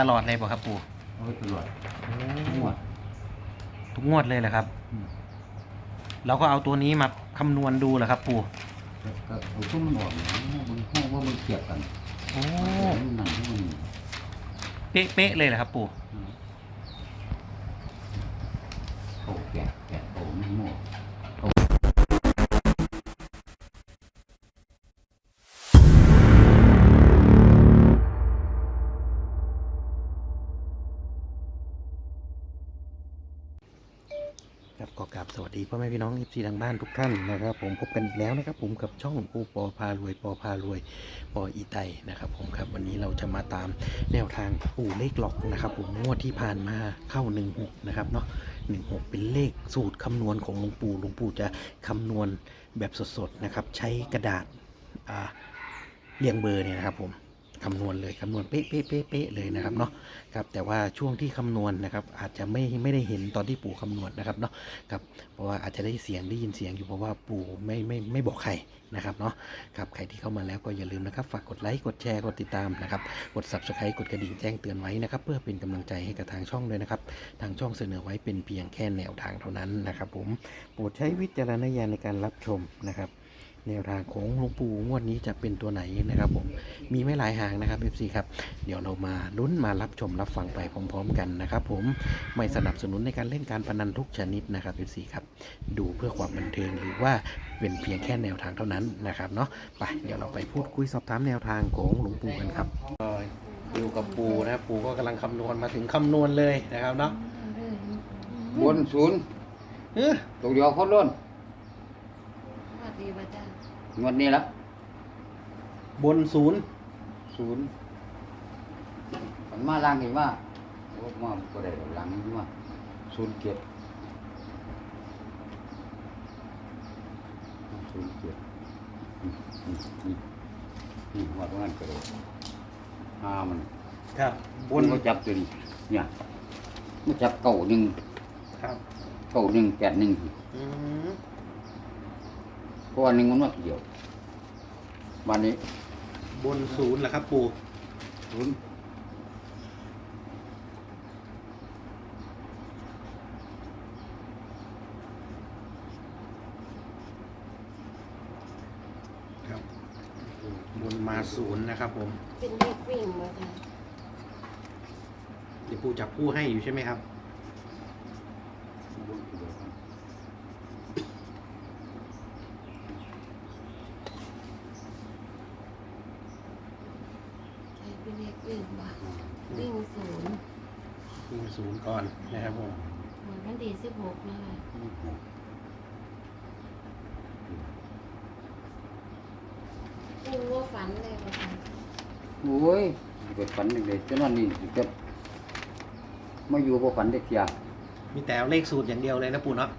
ตลอดเลยป่ะครับปู่เอาไว้ตลอดโอ้ทุกงวด ทุกงวดเลยเหรอครับ อืม เราก็เอาตัวนี้มาคำนวณดูเหรอครับ ปู่ก็ก็เอาซุ้มมันออกเนี่ยมันห้องว่ามันเทียบกันโอ้มันนั่นมันนี่เป๊ะเป๊ะเลยเหรอครับ ปู่ อืม ดีพ่อแม่พี่น้องอีพีทางบ้านทุกท่านนะครับ ผมพบกันอีกแล้วนะครับผมกับช่องปูปอพารวยปอพารวยปออีไตนะครับ ผมครับวันนี้เราจะมาตามแนวทางปู่เลขหลอกนะครับ ผมงวดที่ผ่านมาเข้า16นะครับเนาะ16 เป็นเลขสูตรคำนวณของหลวงปู่หลวงปู่จะคำนวณแบบสดๆนะครับ ใช้กระดาษเรียงเบอร์เนี่ยนะครับผม คำนวณเลยคำนวณเป๊ะเป๊ะเป๊ะเป๊ะเลยนะครับเนาะครับแต่ว่าช่วงที่คำนวณนะครับอาจจะไม่ไม่ได้เห็นตอนที่ปู่คำนวณนะครับเนาะครับเพราะว่าอาจจะได้เสียงได้ยินเสียงอยู่เพราะว่าปู่ไม่ไม่ไม่บอกใครนะครับเนาะครับใครที่เข้ามาแล้วก็อย่าลืมนะครับฝากกดไลค์กดแชร์กดติดตามนะครับกด subscribe กดกระดิ่งแจ้งเตือนไว้นะครับเพื่อเป็นกำลังใจให้กับทางช่องด้วยนะครับทางช่องเสนอไว้เป็นเพียงแค่แนวทางเท่านั้นนะครับผมโปรดใช้วิจารณญาณในการรับชมนะครับ แนวทางของหลวงปู่งวดนี้จะเป็นตัวไหนนะครับผมมีไม่หลายหางนะครับ FC ครับเดี๋ยวเรามาลุ้นมารับชมรับฟังไปพร้อม ๆ กันนะครับ ผมไม่สนับสนุนในการเล่นการพนันทุกชนิดนะครับ FC ครับดูเพื่อความบันเทิงหรือว่าเป็นเพียงแค่แนวทางเท่านั้นนะครับเนาะไปเดี๋ยวเราไปพูดคุยสอบถามแนวทางของหลวงปู่กันครับอยู่กับปู่นะครับปู่ก็กำลังคำนวณมาถึงคำนวณเลยนะครับเนาะบนศูนย์เอ้อตัวเดียวเขาล้น สวัสดีพระเจ้า งวดนี้ละบนศูนย์ศูนย์มันมาล่างเห็นว่าโอ้มาก็ได้หลังนี่ว่าศูนย์เจ็ดศูนย์เจ็ดนี่นี่นี่หัวตรงนั้นกระโดดห้ามันครับ บบนนเขาจับตัวนี้เนี่ยมาจับเก่าหนึ่งครับเก่าหนึ่งแปดหนึ่งอืม เพราะว่าหนึ่งมันมาเกี่ยววันนี้บนศูนย์เหรอครับปู่ศูนย์ครับบนมาศูนย์นะครับผม เป็นเลขวิ่งมาค่ะเดี๋ยวปู่จับคู่ให้อยู่ใช่ไหมครับใช้เป็นเลข วิ่งมาวิ่งศูนย์วิ่งศูนย์ก่อนนะครับผมเหมือนวันที่สิบหกนะคะวิ่งว่าฝันเลยพระเจ้าโอ้ยเกิดฝันเด็กๆจนวันนี้จะมาอยู่บ่ฝันเด็กเสียมีแต่เอาเลขสูตรอย่างเดียวเลยนะปู่เนาะ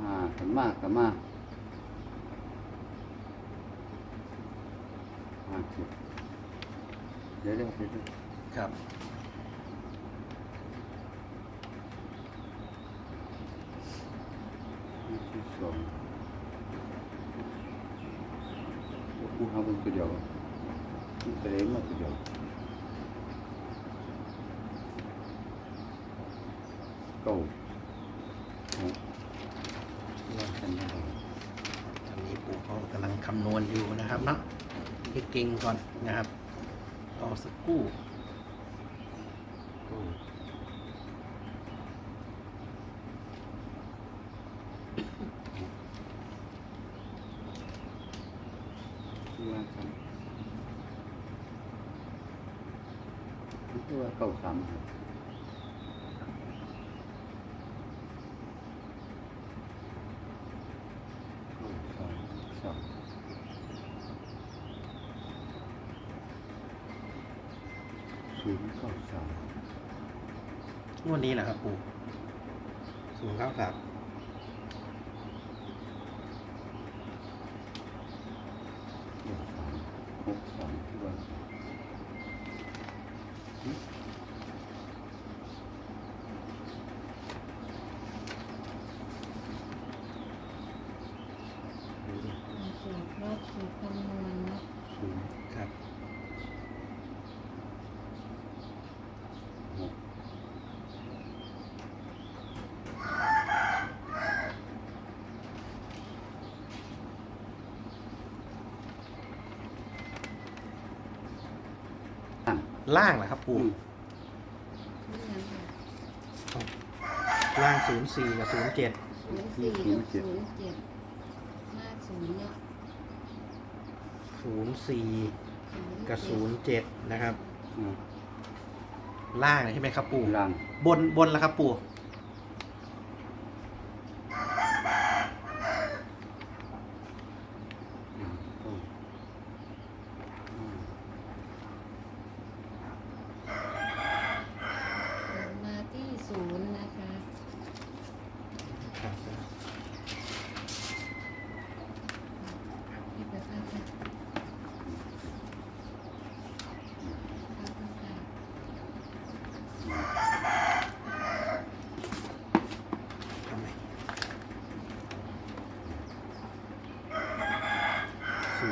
อ่าขันมากขันมาก อ่าเดี๋ยวเดี๋ยวเดี๋ยวเดี๋ยครับ ที่สองกูหาเบิ่งตัวเดียวมันจะได้มาตัวเดียวเก้าหกว่ากันได้ตอนนี้ปู่ก็กำลังคำนวณอยู่นะครับเนาะ ให้เก่งก่อนนะครับรอสักครู่เก้าที่ว่ากัวเก้าสามครับสองสอง ศูนย์เก้าสามงวดนี้แหละครับปู่ศูนย์เก้าสามเก้าสามหกสามที่ว่าหึ สูตรรอบสูตรคำนวณนะ ศูนย์ ตั้ง ล่างเหรอครับปู่อืมนี่ยังค่ะล่างศูนย์สี่กับศูนย์เจ็ดศูนย์สี่กับศูนย์เจ็ดห้าศูนย์เนาะศูนย์สี่ศูนย์กับศูนย์เจ็ดนะครับอืมล่างใช่ไหมครับปู่ล่าง บนบนแล้วครับปู่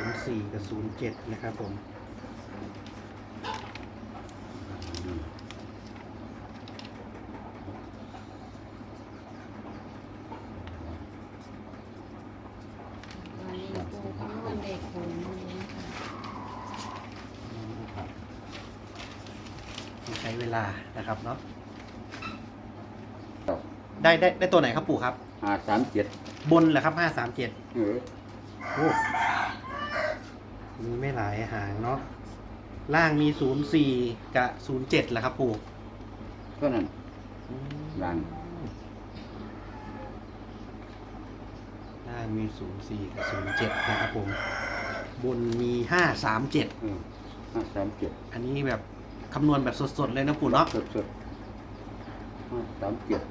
04 กับ 07 นะครับผมนนี้ปูคำนวณเด็กผมนี้ค่ะใช้เวลานะครับเนาะได้ได้ได้ตัวไหนครับปู่ครับ หาสามเจ็ดบนเหรอครับห้า537เออโอ้ มีไม่หลายหางเนาะล่างมีศูนย์สี่กับศูนย์เจ็ดแหละครับปู่ก็นั่นล่างล่างมีศูนย์สี่กับศูนย์เจ็ดนะครับผม บนมีห้าสามเจ็ดเออห้าสามเจ็ดอันนี้แบบคำนวณแบบสดๆเลยนะปู่เนาะสดสดห้าสามเจ็ด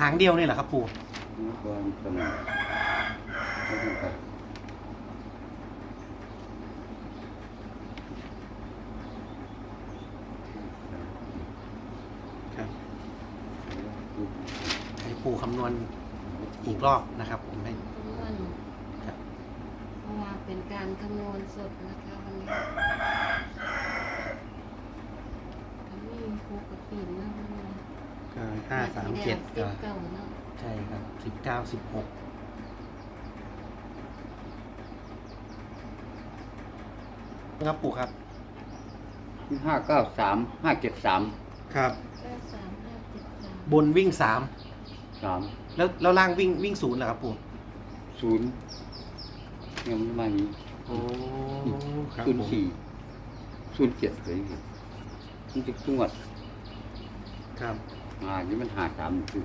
หางเดียวนี่แหละครับปู่ นี่ก็ตำแหน่งไม่ต้องไป ครับให้ ปู่คำนวณอีกรอบนะครับ ผมให้คำนวณครับเพราะว่าเป็นการคำนวณสดนะคะวันนี้ก็มีครูกับปีนนะวันนี้ก็ห้าสามเจ็ดสิก็บเก้าเนาะใช่ครับสิบเก้าสิบหกครับปู่ครับห้าเก้าสามห้าเจ็ดสามครับ เก้าสามห้าเจ็ดสามบนวิ่งสาม สามแล้วแล้วล่างวิ่งวิ่งศูนย์เหรอครับปู่ศูนย์ยังไม่มานี้โอ้ครับศูนย์ผมสี่ศูนย์เจ็ดเลยมันจะจังหวัดครับอ่านี่มันหาสามคือ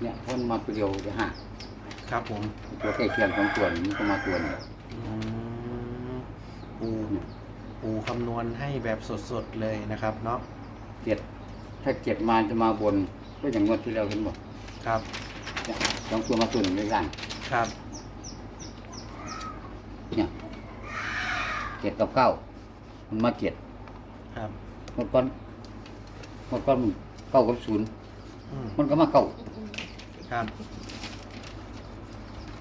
เนี่ยพ้นมาตัวเดียวจะห้าครับผมตัวใกล้เคียงสองตัวนี้มันก็มาตัวหนึงอืมปูปูคำนวณให้แบบสดๆเลยนะครับเนาะเจ็ดถ้าเจ็ดมาจะมาบน ก็อย่างงวดที่เราเห็นบอกครับเนี่ยสองตัวมาตัวหนึ่งในล่างครับเนี่ยเจ็ดกับเก้ามันมาเจ็ดครับเมื่อก่อนเมื่อก่อนมันเก้ากับศูนย์อืมมันก็มาเก้าอืมครับ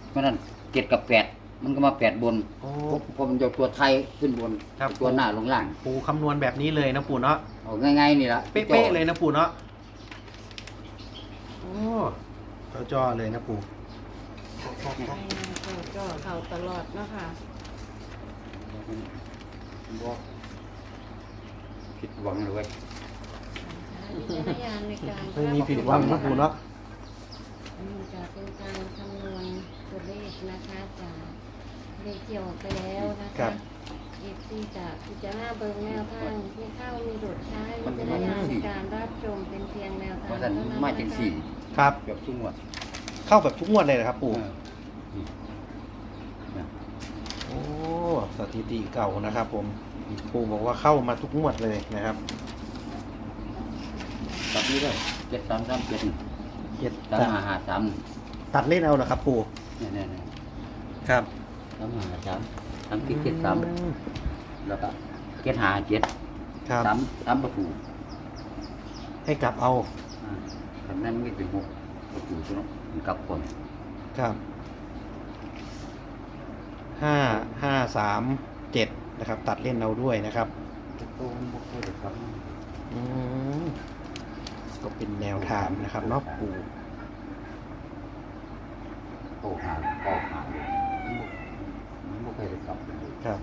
เพราะนั้นเจ็ดกับแปดมันก็มาแปดบนโอ้พอพอมันยกตัวไทยขึ้นบนครับตัวหน้าลงล่าง ปูคำนวณแบบนี้เลยนะปู่เนาะเอาง่ายๆนี่ละเป๊ะๆเลยนะปู่เนาะโอ้เขาจอเลยนะปู่ไปก็ก็เข้าตลอดเนาะค่ะบอกผิดหวังเลยเว้ยใช้วิจารณญาณในการไม่มีผิดหวังนะปู่เนาะอันนี้จะเป็นการคำนวณตัวเลขนะคะจากเลขเกี่ยวไปแล้วนะครัคะบ เอฟซีจะพิจารณาเบิงแนวทางมีเข้ามีโดดใช้วิจารณญาณในการรับชมเป็นเพียงแนวทางเพราะฉะนั้นเท่านั้นมานะจังคะสี่ ครับ เกือบทุกงวดเข้าแบบทุกงวดเลยนะครับปู่เออเนี่ยโอ้สถิติเก่านะครับ ผมปู่บอกว่าเข้ามาทุกงวดเลยนะครับตัดนี้เลยเจ็ดสามสามเจ็ดเจ็ดสามห้าห้าสามตัดเล่นเอาเหรอครับ ปู่เนี่ยเนี่ยเนี่ยครับสามห้าห้าสามสามคิดเจ็ดสามอืมแล้วก็เจ็ดห้าเจ็ดครับ สามสามประตูให้กลับเอา อ่าคันนั้นไม่เป็นหกประตูใช่ไหมมันกลับคนครับห้าห้าสามเจ็ดนะครับ ตัดเล่นเอาด้วยนะครับโตมันบ่ค่อยครับอืมก็เป็นแนวทางนะครับเนาะปูโตหาเก้าหาเลยมันบ่มันบ่เคยได้กลับครับ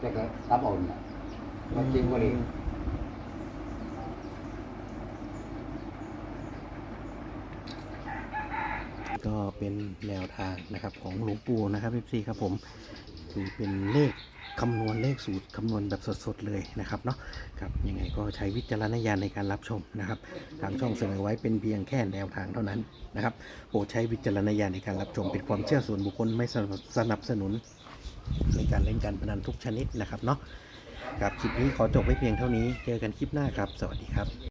แต่ก็กลับเอาน่ะมันจริงบ่ได้ ก็เป็นแนวทางนะครับของหลวงปู่นะครับพี่ซีครับผมคือเป็นเลขคำนวณเลขสูตรคำนวณแบบสดๆเลยนะครับเนาะครับยังไงก็ใช้วิจารณญาณในการรับชมนะครับทางช่องเสนอไว้เป็นเพียงแค่แนวทางเท่านั้นนะครับโปรดใช้วิจารณญาณในการรับชม เป็นความเชื่อส่วนบุคคลไม่สนับสนุน ในการเล่นการพนันทุกชนิดนะครับเนาะครับคลิปนี้ขอจบไว้เพียงเท่านี้เจอกันคลิปหน้าครับ สวัสดีครับ